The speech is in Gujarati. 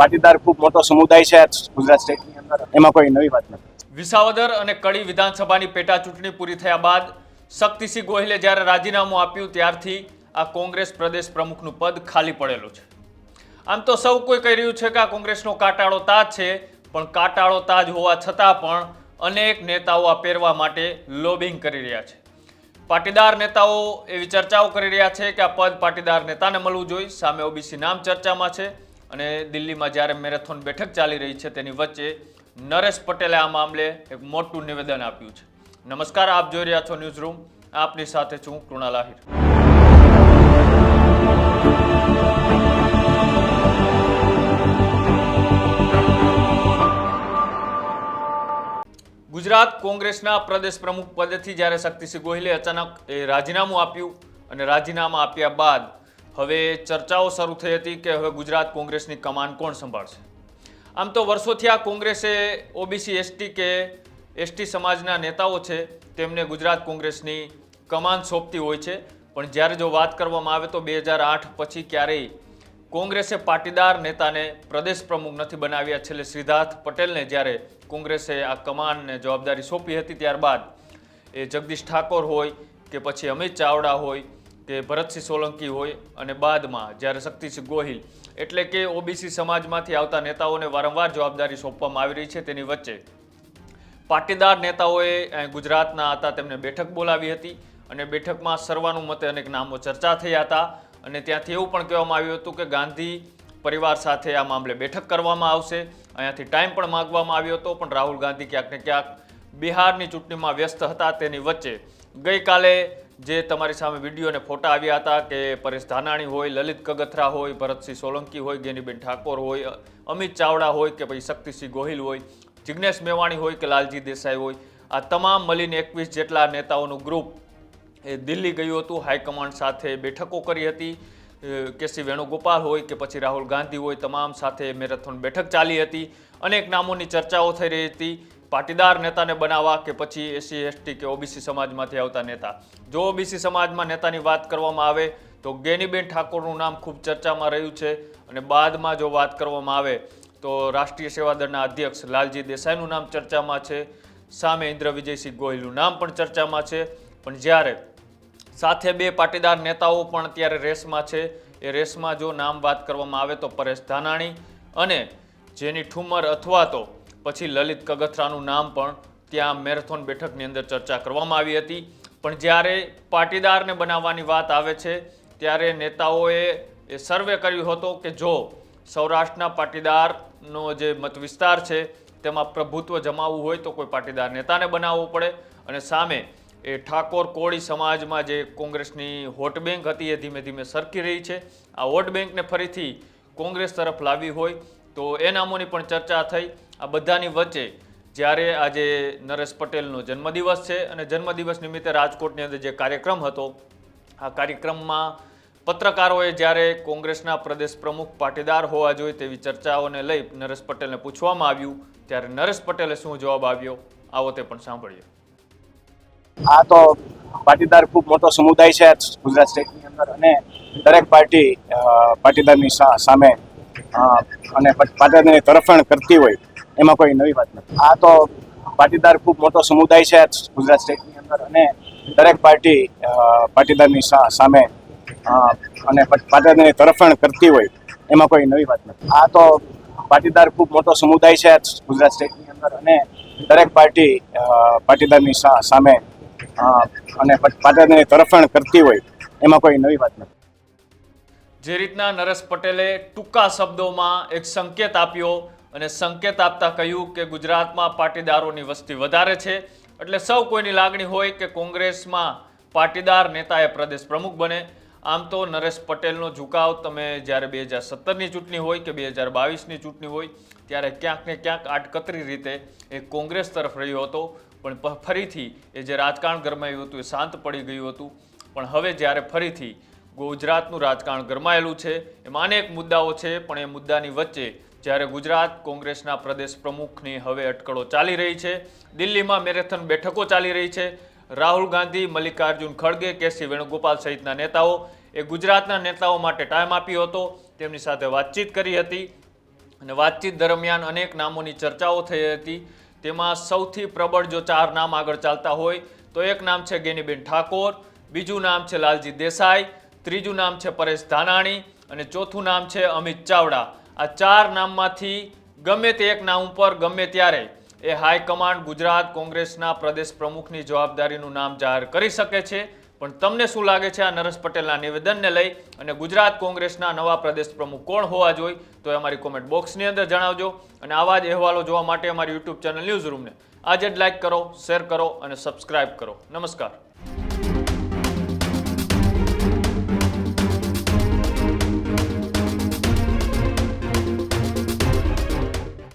પાટીદાર ખૂબ મોટો સમુદાય છે ગુજરાત સ્ટેટની અંદર. એમાં કોઈ નવી વાત નથી. વિસાવદર અને કડી વિધાનસભાની પેટા ચૂંટણી પૂરી થયા બાદ શક્તિસિંહ ગોહિલે જ્યારે રાજીનામું આપ્યું ત્યારથી આ કોંગ્રેસ પ્રદેશ પ્રમુખનું પદ ખાલી પડેલું છે. આમ તો સૌ કોઈ કહી રહ્યું છે કે આ કોંગ્રેસનો કાટાળો તાજ છે, પણ કાટાળો તાજ હોવા છતાં પણ અનેક નેતાઓ આ પહેરવા માટે લોબિંગ કરી રહ્યા છે. પાટીદાર નેતાઓ એવી ચર્ચાઓ કરી રહ્યા છે કે આ પદ પાટીદાર નેતાને મળવું જોઈએ. સામે ઓબીસી નામ ચર્ચામાં છે. અને દિલ્હીમાં જ્યારે મેરેથોન બેઠક ચાલી રહી છે તેની વચ્ચે નરેશ પટેલે આ મામલે એક મોટું નિવેદન આપ્યું છે. નમસ્કાર, આપ જોઈ રહ્યા છો ન્યૂઝ રૂમ. આપની સાથે છું કૃણાલ આહિર. ગુજરાત કોંગ્રેસના પ્રદેશ પ્રમુખ પદેથી જ્યારે શક્તિસિંહ ગોહિલે અચાનક એ રાજીનામું આપ્યું અને રાજીનામા આપ્યા બાદ હવે ચર્ચાઓ શરૂ થઈ હતી કે હવે ગુજરાત કોંગ્રેસની કમાન કોણ સંભાળશે? આમ તો વર્ષોથી આ કોંગ્રેસે ઓબીસી, એસટી કે એસટી સમાજના નેતાઓ છે, તેમને ગુજરાત કોંગ્રેસની કમાન સોંપતી હોય છે. પણ જ્યારે જો વાત કરવામાં આવે તો બે હજાર આઠ પછી ક્યારેય કોંગ્રેસે પાટીદાર નેતાને પ્રદેશ પ્રમુખ નથી બનાવ્યા. છેલ્લે સિદ્ધાર્થ પટેલને જ્યારે કોંગ્રેસે આ કમાનને જવાબદારી સોંપી હતી, ત્યારબાદ એ જગદીશ ઠાકોર હોય કે પછી અમિત ચાવડા હોય કે ભરતસિંહ સોલંકી હોય અને બાદમાં જ્યારે શક્તિસિંહ ગોહિલ, એટલે કે ઓબીસી સમાજમાંથી આવતા નેતાઓને વારંવાર જવાબદારી સોંપવામાં આવી રહી છે તેની વચ્ચે પાટીદાર નેતાઓએ ગુજરાતના હતા તેમને બેઠક બોલાવી હતી અને બેઠકમાં સર્વાનુમતે અનેક નામો ચર્ચા થયા હતા અને ત્યાંથી એવું પણ કહેવામાં આવ્યું હતું કે ગાંધી પરિવાર સાથે આ મામલે બેઠક કરવામાં આવશે. અહીંયાથી ટાઈમ પણ માંગવામાં આવ્યો હતો, પણ રાહુલ ગાંધી ક્યાંક ને ક્યાંક બિહારની ચૂંટણીમાં વ્યસ્ત હતા તેની વચ્ચે. ગઈકાલે જે તમારી સામે વીડિયો અને ફોટા આવ્યા હતા કે પરેશ ધાનાણી હોય, લલિત કગથરા હોય, ભરતસિંહ સોલંકી હોય, ગેનીબેન ઠાકોર હોય, અમિત ચાવડા હોય કે પછી શક્તિસિંહ ગોહિલ હોય જિજ્ઞેશ મેવાણી હોય કે લાલજી દેસાઈ હોય, આ તમામ મળીને એકવીસ જેટલા નેતાઓનું ગ્રુપ એ દિલ્હી ગયું હતું. હાઈકમાન્ડ સાથે બેઠકો કરી હતી. કે કેસી વેણુગોપાલ હોય કે પછી રાહુલ ગાંધી હોય, તમામ સાથે મેરેથોન બેઠક ચાલી હતી. અનેક નામોની ચર્ચાઓ થઈ રહી હતી. પાટીદાર નેતાને બનાવવા કે પછી એસસી એસટી કે ઓબીસી સમાજમાંથી આવતા નેતા? જો ઓબીસી સમાજમાં નેતાની વાત કરવામાં આવે, તો ગેનીબેન ઠાકોરનું નામ ખૂબ ચર્ચામાં રહ્યું છે અને બાદમાં જો વાત કરવામાં આવે, તો રાષ્ટ્રીય સેવા દળના અધ્યક્ષ લાલજી દેસાઈનું નામ ચર્ચામાં છે. સામે ઇન્દ્ર વિજયસિંહ ગોહિલનું નામ પણ ચર્ચામાં છે. પણ જ્યારે સાથે બે પાટીદાર નેતાઓ પણ અત્યારે રેસમાં છે, એ રેસમાં જો નામ વાત કરવામાં આવે તો પરેશ ધાનાણી અને જેની ઠુમર અથવા તો પછી લલિત કગથરાનું નામ પણ ત્યાં મેરેથોન બેઠકની અંદર ચર્ચા કરવામાં આવી હતી. પણ જ્યારે પાટીદારને બનાવવાની વાત આવે છે, ત્યારે નેતાઓએ એ સર્વે કર્યું હતો કે જો સૌરાષ્ટ્રના પાટીદારનો જે મત વિસ્તાર છે, તેમાં પ્રભુત્વ જમાવવું હોય તો કોઈ પાટીદાર નેતાને બનાવવો પડે. અને સામે એ ઠાકોર કોળી સમાજમાં જે કોંગ્રેસની વોટ બેંક હતી એ ધીમે ધીમે સરકી રહી છે. આ વોટ બેંકને ફરીથી કોંગ્રેસ તરફ લાવી હોય તો એ નામોની પણ ચર્ચા થઈ. આ બધાની વચ્ચે જ્યારે આજે નરેશ પટેલનો જન્મદિવસ છે અને જન્મદિવસ નિમિત્તે રાજકોટની અંદર જે કાર્યક્રમ હતો, આ કાર્યક્રમમાં પત્રકારોએ જ્યારે કોંગ્રેસના પ્રદેશ પ્રમુખ પાટીદાર હોવા જોઈએ તેવી ચર્ચાઓને લઈ નરેશ પટેલને પૂછવામાં આવ્યું, ત્યારે નરેશ પટેલે શું જવાબ આવ્યો આવો તે પણ સાંભળીએ. આ તો પાટીદાર ખૂબ મોટો સમુદાય છે ગુજરાત સ્ટેટની અંદર અને દરેક પાર્ટી પાટીદારની સામે અને પાટીદારની તરફેણ કરતી હોય, એમાં કોઈ નવી વાત નથી. આ તો પાટીદાર ખૂબ મોટો સમુદાય છે ગુજરાત સ્ટેટની અંદર અને દરેક પાર્ટી પાટીદારની સામે અને પાટીદારની તરફેણ કરતી હોય, એમાં કોઈ નવી વાત નથી. આ તો પાટીદાર ખૂબ મોટો સમુદાય છે ગુજરાત સ્ટેટની અંદર અને દરેક પાર્ટી પાટીદારની સામે અને પાટીદારની તરફેણ કરતી હોય, એમાં કોઈ નવી વાત નથી. જે રીતના નરેશ પટેલે ટૂંકા શબ્દોમાં એક સંકેત આપ્યો અને સંકેત આપતા કહ્યું કે ગુજરાતમાં પાટીદારોની વસ્તી વધારે છે, એટલે સૌ કોઈની લાગણી હોય કે કોંગ્રેસમાં પાટીદાર નેતા એ પ્રદેશ પ્રમુખ બને. આમ તો નરેશ પટેલનો ઝુકાવ તમે જ્યારે બે હજાર સત્તરની ચૂંટણી હોય કે બે હજાર બાવીસની ચૂંટણી હોય, ત્યારે ક્યાંક ને ક્યાંક આટકતરી રીતે એ કોંગ્રેસ તરફ રહ્યો હતો. પણ ફરીથી એ જે રાજકારણ ગરમાયું હતું એ શાંત પડી ગયું હતું. પણ હવે જ્યારે ફરીથી ગુજરાતનું રાજકારણ ગરમાયેલું છે. એમાં અનેક મુદ્દાઓ છે, પણ એ મુદ્દાની વચ્ચે જ્યારે ગુજરાત કોંગ્રેસના પ્રદેશ પ્રમુખની હવે અટકળો ચાલી રહી છે, દિલ્હીમાં મેરેથોન બેઠકો ચાલી રહી છે. રાહુલ ગાંધી, મલ્લિકાર્જુન ખડગે, કેસી વેણુગોપાલ સહિતના નેતાઓ એ ગુજરાતના નેતાઓ માટે ટાઈમ આપ્યો હતો. તેમની સાથે વાતચીત કરી હતી અને વાતચીત દરમિયાન અનેક નામોની ચર્ચાઓ થઈ હતી. તેમાં સૌથી પ્રબળ જો ચાર નામ આગળ ચાલતા હોય, તો એક નામ છે ગેનીબેન ઠાકોર, બીજું નામ છે લાલજી દેસાઈ ત્રીજું નામ છે પરેશ ધાનાણી અને ચોથું નામ છે અમિત ચાવડા. આ ચાર નામમાંથી ગમે તે એક નામ ઉપર, ગમે ત્યારે એ હાઈકમાન્ડ ગુજરાત કોંગ્રેસના પ્રદેશ પ્રમુખની જવાબદારીનું નામ જાહેર કરી શકે છે. પણ તમને શું લાગે છે આ નરેશ પટેલના નિવેદનને લઈ અને ગુજરાત કોંગ્રેસના નવા પ્રદેશ પ્રમુખ કોણ હોવા જોઈએ, તો એ અમારી કોમેન્ટ બોક્સની અંદર જણાવજો. અને આવા જ અહેવાલો જોવા માટે અમારી યુટ્યુબ ચેનલ ન્યૂઝ રૂમને આજે જ લાઇક કરો શેર કરો અને સબસ્ક્રાઇબ કરો. નમસ્કાર.